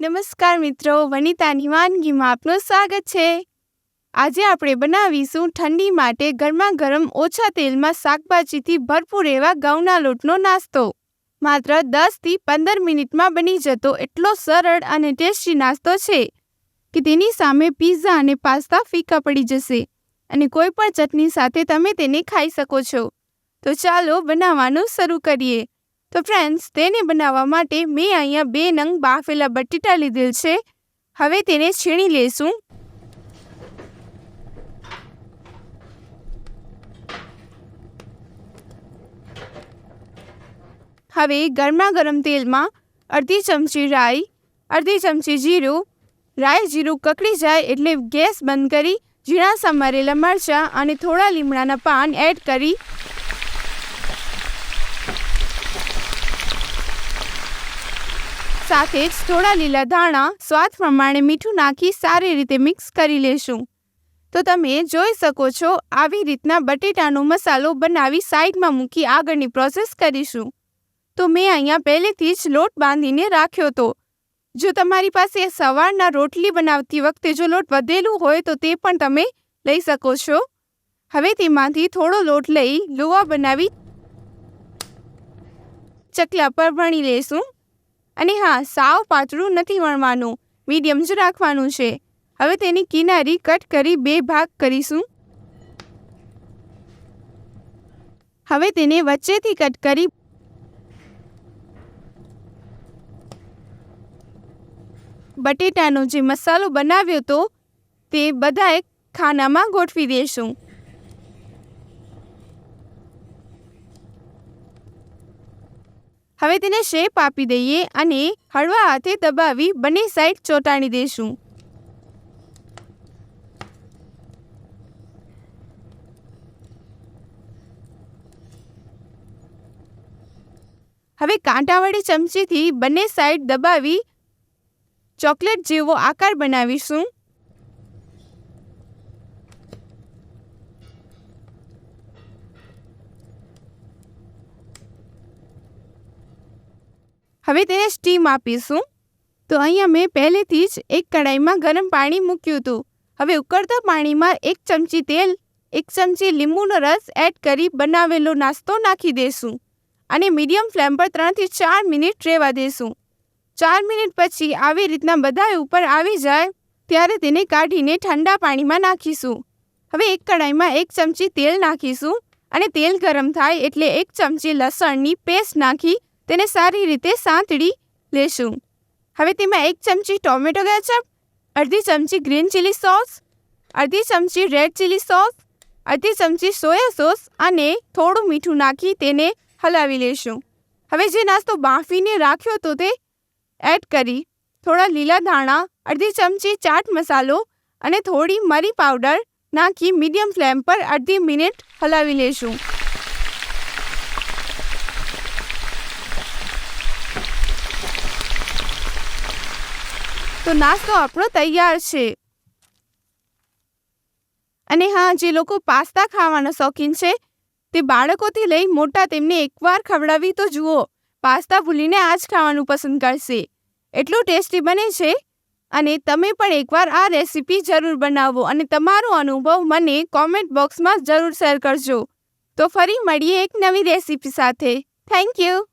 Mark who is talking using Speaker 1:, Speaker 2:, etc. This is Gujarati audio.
Speaker 1: નમસ્કાર મિત્રો વનિતાની વાનગીમાં આપનું સ્વાગત છે. આજે આપણે બનાવીશું ઠંડી માટે ગરમા ગરમ ઓછા તેલમાં શાકભાજીથી ભરપૂર એવા ઘઉંના લોટનો નાસ્તો. માત્ર દસથી પંદર મિનિટમાં બની જતો એટલો સરળ અને ટેસ્ટી નાસ્તો છે કે તેની સામે પીઝા અને પાસ્તા ફીકા પડી જશે અને કોઈ પણ ચટણી સાથે તમે તેને ખાઈ શકો છો. તો ચાલો બનાવવાનું શરૂ કરીએ. તો ફ્રેન્ડ્સ તેને બનાવવા માટે મેં અહીંયા બે નંગ બાફેલા બટેટા લીધેલ છે. હવે તેને છીણી લેશું. હવે ગરમા ગરમ તેલમાં અડધી ચમચી રાઈ, અડધી ચમચી જીરું, રાઈ જીરું કકડી જાય એટલે ગેસ બંધ કરી, ઝીણા સમારેલા મરચાં અને થોડા લીમડાના પાન એડ કરી. સાથે જ થોડા લીલા ધાણા, સ્વાદ પ્રમાણે મીઠું નાખી સારી રીતે મિક્સ કરી લેશું. તો તમે જોઈ શકો છો, આવી રીતના બટેટાનો મસાલો બનાવી સાઈડમાં મૂકી આગળની પ્રોસેસ કરીશું. તો મેં અહીંયા પહેલેથી જ લોટ બાંધીને રાખ્યો તો જો તમારી પાસે સવારના રોટલી બનાવતી વખતે જો લોટ વધેલું હોય તો તે પણ તમે લઈ શકો છો. હવે તેમાંથી થોડો લોટ લઈ લોવા બનાવી ચકલા પર વણી લેશું. અને હા, સાવ પાતળું નથી વણવાનું, મીડિયમ જ રાખવાનું છે. હવે તેની કિનારી કટ કરી બે ભાગ કરીશું. હવે તેને વચ્ચેથી કટ કરી બટેટાનો જે મસાલો બનાવ્યો તો તે બધા એક ખાનામાં ગોઠવી દેશું. હવે તેને શેપ આપી દઈએ અને હળવા હાથે દબાવી બંને સાઈડ ચોંટાડી દઈશું. હવે કાંટાવાળી ચમચીથી બંને સાઈડ દબાવી ચોકલેટ જેવો આકાર બનાવીશું. હવે તેને સ્ટીમ આપીશું. તો અહીંયા મેં પહેલેથી જ એક કડાઈમાં ગરમ પાણી મૂક્યું હતું. હવે ઉકળતા પાણીમાં એક ચમચી તેલ, એક ચમચી લીંબુનો રસ એડ કરી બનાવેલો નાસ્તો નાખી દેશું. અને મીડિયમ ફ્લેમ પર ત્રણથી ચાર મિનિટ રહેવા દેશું. ચાર મિનિટ પછી આવી રીતના બધા ઉપર આવી જાય, ત્યારે તેને કાઢીને ઠંડા પાણીમાં નાખીશું. હવે એક કડાઈમાં એક ચમચી તેલ નાખીશું અને તેલ ગરમ થાય એટલે એક ચમચી લસણની પેસ્ટ નાખી તેને સારી રીતે સાંતળી લેશું. હવે તેમાં એક ચમચી ટોમેટો કેચઅપ, અડધી ચમચી ગ્રીન ચીલી સોસ, અડધી ચમચી રેડ ચીલી સોસ, અડધી ચમચી સોયા સોસ અને થોડું મીઠું નાખી તેને હલાવી લેશું. હવે જે નાસ્તો બાફીને રાખ્યો તો તે એડ કરી થોડા લીલા ધાણા, અડધી ચમચી ચાટ મસાલો અને થોડી મરી પાવડર નાખી મીડિયમ ફ્લેમ પર અડધી મિનિટ હલાવી લેશું. તો નાસ્તો આપણો તૈયાર છે. અને હા, જે લોકો પાસ્તા ખાવાના શોખીન છે, તે બાળકોથી લઈ મોટા તેમને એકવાર ખવડાવી તો જુઓ, પાસ્તા ભૂલીને આ જ ખાવાનું પસંદ કરશે. એટલું ટેસ્ટી બને છે, અને તમે પણ એકવાર આ રેસીપી જરૂર બનાવો અને તમારો અનુભવ મને કોમેન્ટ બોક્સમાં જરૂર શેર કરજો. તો ફરી મળીએ એક નવી રેસીપી સાથે. Thank you!